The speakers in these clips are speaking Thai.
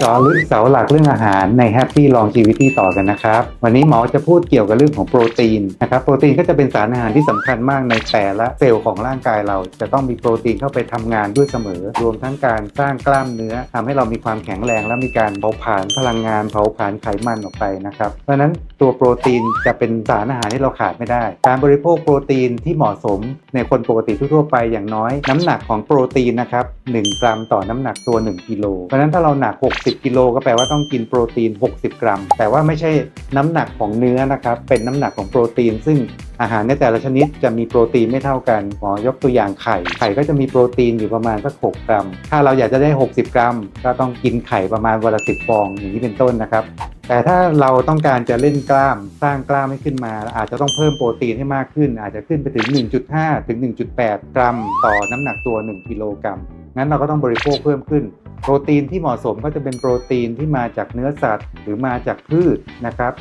เจาะลึกเสาหลักเรื่องอาหารใน Happy Longevity ต่อกันนะครับ วันนี้หมอจะพูดเกี่ยวกับเรื่องของโปรตีนนะครับโปรตีนก็จะเป็นสารอาหารที่สำคัญมากในแต่ละเซลล์ของร่างกายเรา จะต้องมีโปรตีนเข้าไปทำงานด้วยเสมอ รวมทั้งการสร้างกล้ามเนื้อทำให้เรามีความแข็งแรง และมีการเผาผลาญพลังงานเผาผลาญไขมันออกไปนะครับเพราะฉะนั้นตัวโปรตีนจะเป็นสารอาหารที่เราขาดไม่ได้ การบริโภคโปรตีนที่เหมาะสมในคนปกติทั่วไปอย่างน้อย น้ำหนักของโปรตีนนะครับ1กรัมต่อน้ำหนักตัว 1กิโลเพราะฉะนั้นถ้าเราหนัก60กิโลก็แปลว่าต้องกินโปรตีน 60 กรัม แต่ว่าไม่ใช่น้ำหนักของเนื้อนะครับ เป็นน้ำหนักของโปรตีน ซึ่งอาหารในแต่ละชนิดจะมีโปรตีนไม่เท่ากันหมอยกตัวอย่างไข่ ไข่ก็จะมีโปรตีนอยู่ประมาณสัก 6 กรัม ถ้าเราอยากจะได้ 60 กรัม ก็ต้องกินไข่ประมาณวันละ10ฟองอย่างนี้เป็นต้นนะครับแต่ถ้าเราต้องการจะเล่นกล้ามสร้างกล้ามให้ขึ้นมา อาจจะต้องเพิ่มโปรตีนให้มากขึ้น อาจจะขึ้นไปถึง 1.5 ถึง 1.8 กรัม ต่อน้ำหนักตัว 1 กิโลกรัม งั้นเราก็ต้องบริโภคเพิ่มขึ้น โปรตีนที่เหมาะสมก็จะเป็นโปรตีนที่มาจากเนื้อสัตว์ หรือมาจากพืชนะครับ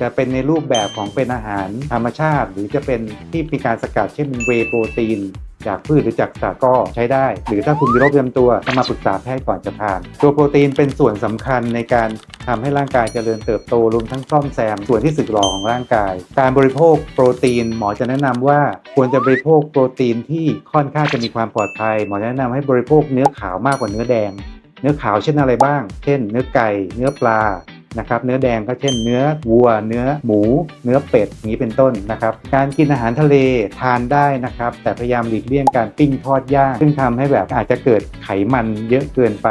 จะเป็นในรูปแบบของเป็นอาหารธรรมชาติ หรือจะเป็นที่มีการสกัดเช่นเป็นเวโปรตีน จากพืชหรือจากสัตว์ก็ใช้ได้ หรือถ้าคุณมีโรคประจำตัวก็มาปรึกษาแพทย์ก่อนจะทาน ตัวโปรตีนเป็นส่วนสำคัญในการทำให้ร่างกายเจริญเติบโตรวมทั้งซ่อมแซม ส่วนที่สึกหรอของร่างกาย การบริโภคโปรตีน หมอจะแนะนำว่าควรจะบริโภคโปรตีนที่ค่อนข้างจะมีความปลอดภัย หมอแนะนำให้บริโภคเนื้อขาวมากกว่าเนื้อแดง เนื้อขาวเช่นอะไรบ้าง เช่น เนื้อไก่ เนื้อปลานะครับเนื้อแดงก็เช่นเนื้อวัว เนื้อหมู เนื้อเป็ดอย่างนี้เป็นต้นนะครับ การกินอาหารทะเลทานได้นะครับ แต่พยายามหลีกเลี่ยงการปิ้งทอดย่างซึ่งทำให้แบบอาจจะเกิดไขมันเยอะเกินไป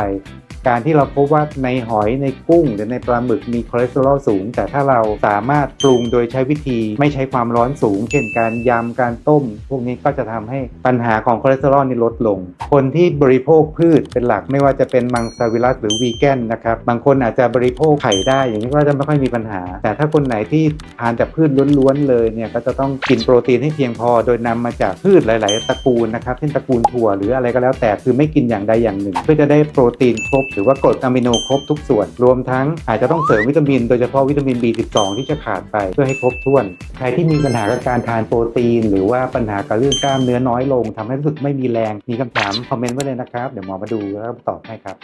การที่เราพบว่าในหอยในกุ้ง หรือในปลาหมึกมีคอเลสเตอรอลสูง แต่ถ้าเราสามารถปรุงโดยใช้วิธีไม่ใช้ความร้อนสูง เช่นการยำการต้ม พวกนี้ก็จะทำให้ปัญหาของคอเลสเตอรอลนี่ลดลง คนที่บริโภคพืชเป็นหลักไม่ว่าจะเป็นมังสวิรัตหรือวีแกนนะครับบางคนอาจจะบริโภคไข่ได้ อย่างนี้ก็จะไม่ค่อยมีปัญหา แต่ถ้าคนไหนที่ทานแต่พืชล้วนๆเลยเนี่ยก็จะต้องกินโปรตีนให้เพียงพอ โดยนำมาจากพืชหลาย ๆ ตระกูลนะครับเช่นตระกูลถั่วหรืออะไรก็แล้วแต่คือไม่กินอย่างใดอย่างหนึ่ง เพื่อจะได้โปรตีนครบรือว่ากรดอะมิโนครบทุกส่วน รวมทั้งอาจจะต้องเสริมวิตามิน โดยเฉพาะวิตามิน B12 ที่จะขาดไปเพื่อให้ครบถ้วน ใครที่มีปัญหากับการทานโปรตีน หรือว่าปัญหากับเรื่องกล้ามเนื้อน้อยลงทำให้รู้สึกไม่มีแรงมีคำถามคอมเมนต์ไว้เลยนะครับ เดี๋ยวหมอมาดูแล้วตอบให้ครับ